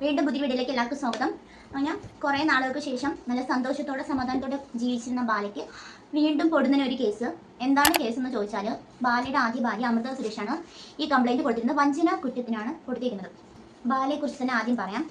വീണ്ടും പുതിയ വീടിലേക്ക് എല്ലാവർക്കും സ്വാഗതം. ഞാൻ കുറേ നാളുകൾക്ക് ശേഷം നല്ല സന്തോഷത്തോടെ സമാധാനത്തോടെ ജീവിച്ചിരുന്ന ബാലയ്ക്ക് വീണ്ടും പൊടുന്നതിന് ഒരു കേസ്. എന്താണ് കേസ് എന്ന് ചോദിച്ചാൽ ബാലയുടെ ആദ്യ ഭാര്യ അമൃത സുരേഷാണ് ഈ കംപ്ലൈന്റ് കൊടുത്തിരുന്നത്. വഞ്ചന കുറ്റത്തിനാണ് കൊടുത്തിരിക്കുന്നത് ബാലയെക്കുറിച്ച് തന്നെ ആദ്യം പറയാം.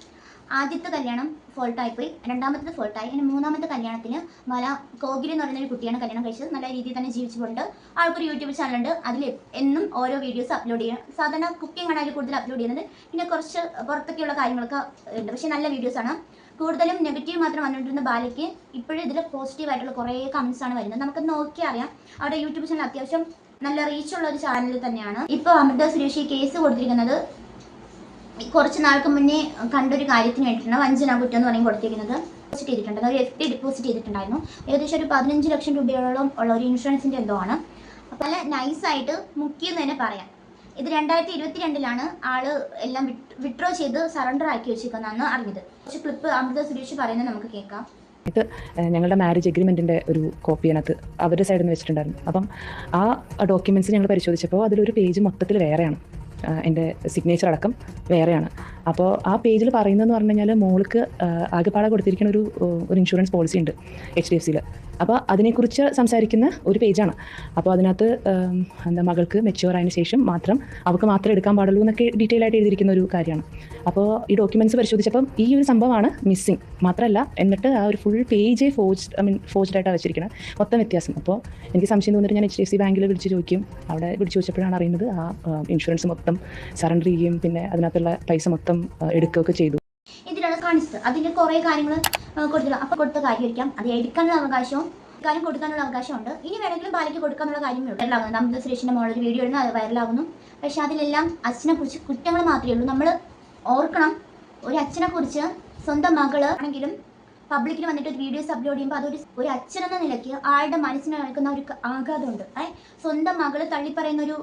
ആദ്യത്തെ കല്യാണം ഫോൾട്ടായി പോയി. രണ്ടാമത്തത് ഫോൾട്ടായി ഇനി മൂന്നാമത്തെ കല്യാണത്തിന് മല കോകിൽ എന്ന് പറയുന്ന ഒരു കുട്ടിയാണ് കല്യാണം കഴിച്ചത്. നല്ല രീതിയിൽ തന്നെ ജീവിച്ചുകൊണ്ട് ആൾക്കൊരു യൂട്യൂബ് ചാനലുണ്ട് അതിൽ എന്നും ഓരോ വീഡിയോസ് അപ്ലോഡ് ചെയ്യണം സാധാരണ കുക്കിംഗ് ആണ് അതിൽ കൂടുതൽ അപ്ലോഡ് ചെയ്യുന്നത്. പിന്നെ കുറച്ച് പുറത്തൊക്കെയുള്ള കാര്യങ്ങളൊക്കെ ഉണ്ട്. പക്ഷേ നല്ല വീഡിയോസ് ആണ്. കൂടുതലും നെഗറ്റീവ് മാത്രം വന്നിട്ടിരുന്ന ബാലയ്ക്ക് ഇപ്പോഴും ഇതിൽ പോസിറ്റീവ് ആയിട്ടുള്ള കുറേ കമൻസ് ആണ് വരുന്നത്. നമുക്ക് നോക്കി അറിയാം. അവിടെ യൂട്യൂബ് ചാനൽ അത്യാവശ്യം നല്ല റീച്ചുള്ള ഒരു ചാനൽ തന്നെയാണ്. ഇപ്പോൾ അമൃത സുരേഷ് കേസ് കൊടുത്തിരിക്കുന്നത്. കുറച്ച് നാൾക്ക് മുന്നേ കണ്ടൊരു കാര്യത്തിന് വേണ്ടിയിട്ടാണ് വഞ്ചന കുറ്റം എന്ന് പറയും കൊടുത്തിരിക്കുന്നത്. ഡെപ്പോസിറ്റ് ചെയ്തിട്ടുണ്ട്. ഒരു എഫ് ഡി ഡെപ്പോസിറ്റ് ചെയ്തിട്ടുണ്ടായിരുന്നു. ഏകദേശം ഒരു പതിനഞ്ച് ലക്ഷം രൂപയോളം ഉള്ള ഒരു ഇൻഷുറൻസിന്റെ എന്തോ ആണ്. അപ്പോൾ നല്ല നൈസായിട്ട് മുക്കിയെന്ന് തന്നെ പറയാം. ഇത് രണ്ടായിരത്തി ഇരുപത്തി രണ്ടിലാണ് ആൾ എല്ലാം വിഡ്രോ ചെയ്ത് സറണ്ടർ ആക്കി വെച്ചിരിക്കുന്നതെന്ന് അറിഞ്ഞത്. കുറച്ച് ക്ലിപ്പ് അമൃത സുരേഷ് പറയുന്നത് നമുക്ക് കേൾക്കാം. ഇത് ഞങ്ങളുടെ മാരേജ് എഗ്രിമെന്റിന്റെ ഒരു കോപ്പി അതിനകത്ത് അവരുടെ സൈഡിൽ നിന്ന് വെച്ചിട്ടുണ്ടായിരുന്നു. അപ്പം ആ ഡോക്യുമെന്റ്സ് ഞങ്ങൾ പരിശോധിച്ചപ്പോൾ അതിലൊരു പേജ് മൊത്തത്തിൽ വേറെയാണ്. എന്റെ സിഗ്നേച്ചർ അടക്കം വേറെയാണ്. അപ്പോൾ ആ പേജിൽ പറയുന്നതെന്ന് പറഞ്ഞു കഴിഞ്ഞാൽ മോൾക്ക് ആകെപ്പാടെ കൊടുത്തിരിക്കുന്ന ഒരു ഒരു ഇൻഷുറൻസ് പോളിസി ഉണ്ട് എച്ച് ഡി എഫ് സിയിൽ അപ്പോൾ അതിനെക്കുറിച്ച് സംസാരിക്കുന്ന ഒരു പേജാണ്. അപ്പോൾ അതിനകത്ത് എന്താ മകൾക്ക് മെച്ചുവർ ആയതിനു ശേഷം മാത്രം അവൾക്ക് മാത്രമേ എടുക്കാൻ പാടുള്ളൂ എന്നൊക്കെ ഡീറ്റെയിൽ ആയിട്ട് എഴുതിയിരിക്കുന്ന ഒരു കാര്യമാണ്. അപ്പോൾ ഈ ഡോക്യുമെന്റ്സ് പരിശോധിച്ചപ്പം ഈ ഒരു സംഭവമാണ് മിസ്സിങ് മാത്രമല്ല എന്നിട്ട് ആ ഒരു full page forced I mean forced ആയിട്ടാണ് വെച്ചിരിക്കുന്നത് മൊത്തം വ്യത്യാസം. അപ്പോൾ എനിക്ക് സംശയം തോന്നിയിട്ട് ഞാൻ എച്ച് ഡി എഫ് സി ബാങ്കിൽ വിളിച്ച് ചോദിക്കും. അവിടെ വിളിച്ച് ചോദിച്ചപ്പോഴാണ് അറിയുന്നത് ആ ഇൻഷുറൻസ് സറണ്ടർ ചെയ്യുകയും പിന്നെ അതിനകത്തുള്ള പൈസ മൊത്തം എടുക്കുകയൊക്കെ ചെയ്തു. ഇതിലാണ് കാണിച്ചത് അതിന്റെ കുറെ കാര്യങ്ങൾ കൊടുത്തില്ല അപ്പൊ കൊടുത്ത കാര്യമായിരിക്കാം അത് എടുക്കാനുള്ള അവകാശവും കാര്യം കൊടുക്കാനുള്ള അവകാശമുണ്ട്. ഇനി വേണമെങ്കിലും ബാലയ്ക്ക് കൊടുക്കാനുള്ള കാര്യം വൈറലാകുന്നു നമ്മുടെ സുരേഷിന്റെ മോളൊരു വീഡിയോ ഇടുന്നു അത് വൈറലാകുന്നു പക്ഷെ അതിലെല്ലാം അച്ഛനെ കുറിച്ച് കുറ്റങ്ങൾ മാത്രമേ ഉള്ളൂ. നമ്മൾ ഓർക്കണം ഒരു അച്ഛനെ കുറിച്ച് സ്വന്തം മകൾ ആണെങ്കിലും പബ്ലിക്കിൽ വന്നിട്ട് ഒരു വീഡിയോസ് അപ്ലോഡ് ചെയ്യുമ്പോൾ അതൊരു ഒരു അച്ഛനെന്ന നിലയ്ക്ക് ആളുടെ മനസ്സിന് കേൾക്കുന്ന ഒരു ആഘാതമുണ്ട്. സ്വന്തം മകൾ തള്ളിപ്പറയുന്ന ഒരു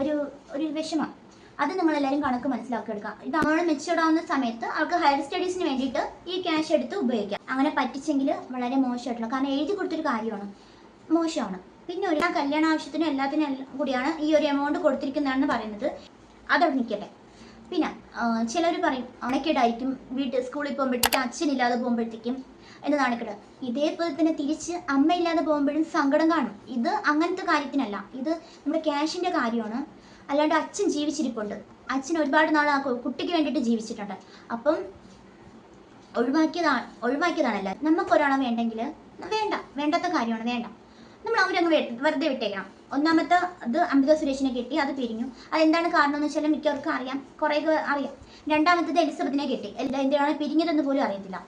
ഒരു ഒരു വിഷമം. അത് നിങ്ങൾ എല്ലാവരും കണക്ക് മനസ്സിലാക്കി എടുക്കാം ഇത് നമ്മൾ ആവുന്ന സമയത്ത് അവർക്ക് ഹയർ സ്റ്റഡീസിന് വേണ്ടിയിട്ട് ഈ ക്യാഷ് എടുത്ത് ഉപയോഗിക്കാം. അങ്ങനെ പറ്റിച്ചെങ്കിൽ വളരെ മോശമായിട്ടുള്ള കാരണം എഴുതി കൊടുത്തൊരു കാര്യമാണ്. മോശമാണ്. പിന്നെ ഒരു കല്യാണ ആവശ്യത്തിനും എല്ലാത്തിനും എല്ലാം കൂടിയാണ് ഈ ഒരു എമൗണ്ട് കൊടുത്തിരിക്കുന്നതെന്ന് പറയുന്നത്. അതവിടെ നിൽക്കട്ടെ പിന്നെ ചിലർ പറയും അണക്കേടായിരിക്കും വീട്ടിൽ സ്കൂളിൽ പോകുമ്പോഴത്തേക്കും അച്ഛനില്ലാതെ പോകുമ്പോഴത്തേക്കും എന്ന് നാണക്കേട് ഇതേപോലെ തന്നെ തിരിച്ച് അമ്മയില്ലാതെ പോകുമ്പോഴും സങ്കടം കാണും. ഇത് അങ്ങനത്തെ കാര്യത്തിനല്ല. ഇത് നമ്മുടെ ക്യാഷിന്റെ കാര്യമാണ്. അല്ലാണ്ട് അച്ഛൻ ജീവിച്ചിരിപ്പുണ്ട്. അച്ഛൻ ഒരുപാട് നാൾ ആ കുട്ടിക്ക് വേണ്ടിയിട്ട് ജീവിച്ചിട്ടുണ്ട്. അപ്പം ഒഴിവാക്കിയതാണ് ഒഴിവാക്കിയതാണല്ല നമുക്ക് ഒരാളെ വേണ്ടെങ്കിൽ വേണ്ട. വേണ്ടാത്ത കാര്യമാണ് വേണ്ട. നമ്മൾ അവരങ്ങ് വെറുതെ വിട്ടേക്കാം ഒന്നാമത്തെ അത് അമിത സുരേഷിനെ കിട്ടി അത് പിരിഞ്ഞു. അതെന്താണ് കാരണം എന്ന് വെച്ചാൽ മിക്കവർക്കും അറിയാം. കുറേ അറിയാം. രണ്ടാമത്തത് എലിസബത്തിനെ കിട്ടി. എന്തിനാണ് പിരിഞ്ഞതെന്ന് പോലും അറിയത്തില്ല.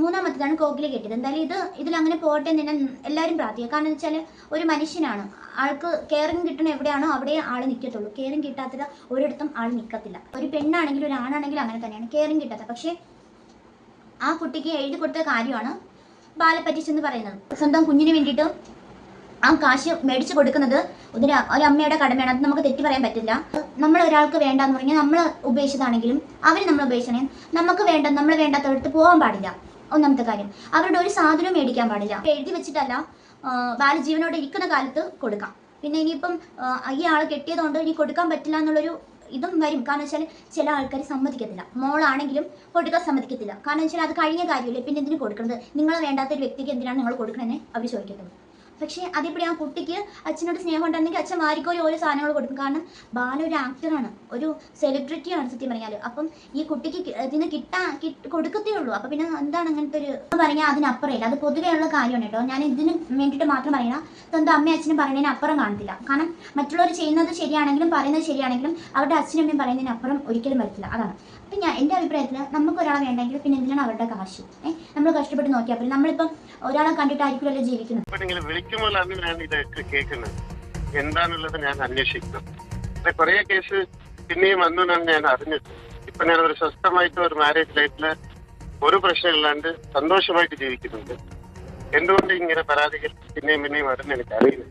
മൂന്നാമത്തേതാണ് കോക്കിലെ കെട്ടിയത്. എന്തായാലും ഇത് ഇതിൽ അങ്ങനെ പോകട്ടെ എന്ന് തന്നെ എല്ലാവരും പ്രാർത്ഥിക്കുക കാരണം വെച്ചാൽ ഒരു മനുഷ്യനാണ്. ആൾക്ക് കെയറിങ് കിട്ടണം എവിടെയാണോ അവിടെ ആൾ നിൽക്കത്തുള്ളൂ കെയറിങ് കിട്ടാത്തത് ഒരിടത്തും ആൾ നിൽക്കത്തില്ല ഒരു പെണ്ണാണെങ്കിലും ഒരു ആണാണെങ്കിലും അങ്ങനെ തന്നെയാണ് കെയറിങ് കിട്ടാത്ത പക്ഷേ ആ കുട്ടിക്ക് എഴുതി കൊടുത്ത കാര്യമാണ് ബാലെ എന്ന് പറയുന്നത്. സ്വന്തം കുഞ്ഞിന് വേണ്ടിയിട്ട് ആ കാശ് മേടിച്ചു കൊടുക്കുന്നത് ഒരു അമ്മയുടെ കടമയാണ്. അത് നമുക്ക് തെറ്റി പറയാൻ പറ്റില്ല. നമ്മൾ ഒരാൾക്ക് വേണ്ടെന്ന് പറഞ്ഞാൽ നമ്മൾ ഉപേക്ഷിച്ചതാണെങ്കിലും അവർ നമ്മൾ ഉപേക്ഷിച്ചാണെങ്കിൽ നമുക്ക് വേണ്ട നമ്മൾ വേണ്ടാത്തടുത്ത് പോകാൻ പാടില്ല. ഒന്നാമത്തെ കാര്യം. അവരുടെ ഒരു സാധനം മേടിക്കാൻ പാടില്ല. എഴുതി വെച്ചിട്ടല്ല ബാല ജീവനോടെ ഇരിക്കുന്ന കാലത്ത് കൊടുക്കാം. പിന്നെ ഇനിയിപ്പം ഈ ആൾ കെട്ടിയതുകൊണ്ട് ഇനി കൊടുക്കാൻ പറ്റില്ല എന്നുള്ളൊരു ഇതും വരും. കാരണം വെച്ചാൽ ചില ആൾക്കാർ സമ്മതിക്കത്തില്ല. മോളാണെങ്കിലും കൊടുക്കാൻ സമ്മതിക്കത്തില്ല. കാരണം വെച്ചാൽ അത് കഴിഞ്ഞ കാര്യമില്ല പിന്നെ എന്തിനു കൊടുക്കുന്നത് നിങ്ങൾ വേണ്ടാത്ത ഒരു വ്യക്തിക്ക് എന്തിനാണ് നിങ്ങൾ കൊടുക്കണമെന്ന് അവർ ചോദിക്കത്തുള്ളൂ. പക്ഷേ അതേപടി ആ കുട്ടിക്ക് അച്ഛനോട് സ്നേഹം ഉണ്ടെങ്കിൽ അച്ഛൻ വാരിക്കോലി ഓരോ സാധനങ്ങൾ കൊടുക്കും. കാരണം ബാല ഒരു ആക്ടറാണ് ഒരു സെലിബ്രിറ്റിയാണ് സത്യം പറഞ്ഞാൽ അപ്പം ഈ കുട്ടിക്ക് ഇതിന് കിട്ടാ കൊടുക്കത്തേ ഉള്ളൂ. അപ്പം പിന്നെ എന്താണ് അങ്ങനത്തെ ഒരു പറഞ്ഞാൽ അതിനപ്പുറമില്ല അത് പൊതുവെയുള്ള കാര്യമാണ് കേട്ടോ. ഞാൻ ഇതിന് വേണ്ടിയിട്ട് മാത്രം പറയണം സ്വന്തം അമ്മയും അച്ഛനും പറയുന്നതിന് അപ്പുറം കാണത്തില്ല. കാരണം മറ്റുള്ളവർ ചെയ്യുന്നത് ശരിയാണെങ്കിലും പറയുന്നത് ശരിയാണെങ്കിലും അവരുടെ അച്ഛനും അമ്മയും പറയുന്നതിന് അപ്പുറം ഒരിക്കലും വരത്തില്ല. അതാണ്. അപ്പം ഞാൻ എന്റെ അഭിപ്രായത്തിൽ നമുക്ക് ഒരാളെ വേണ്ടെങ്കിൽ പിന്നെ എന്തിനാണ് അവരുടെ കാശ്. നമ്മൾ കഷ്ടപ്പെട്ട് നോക്കിയാൽ പോലും നമ്മളിപ്പം ഒരാളെ കണ്ടിട്ടായിരിക്കുമല്ലോ ജീവിക്കുന്നത്. വിളിക്കുമ്പോഴാണ് ഞാൻ ഇതൊക്കെ കേൾക്കുന്നത്. എന്താണുള്ളത് ഞാൻ അന്വേഷിക്കണം. പക്ഷെ കുറെ കേസ് പിന്നെയും വന്നു എന്നാണ് ഞാൻ അറിഞ്ഞത്. ഇപ്പൊ ഞാൻ ഒരു സ്വസ്ഥമായിട്ട് ഒരു മാരേജ് ലൈഫിൽ ഒരു പ്രശ്നമില്ലാണ്ട് സന്തോഷമായിട്ട് ജീവിക്കുന്നുണ്ട്. എന്തുകൊണ്ട് ഇങ്ങനെ പരാതികൾ പിന്നെയും പിന്നെയും വരുന്ന എനിക്ക് അറിയില്ല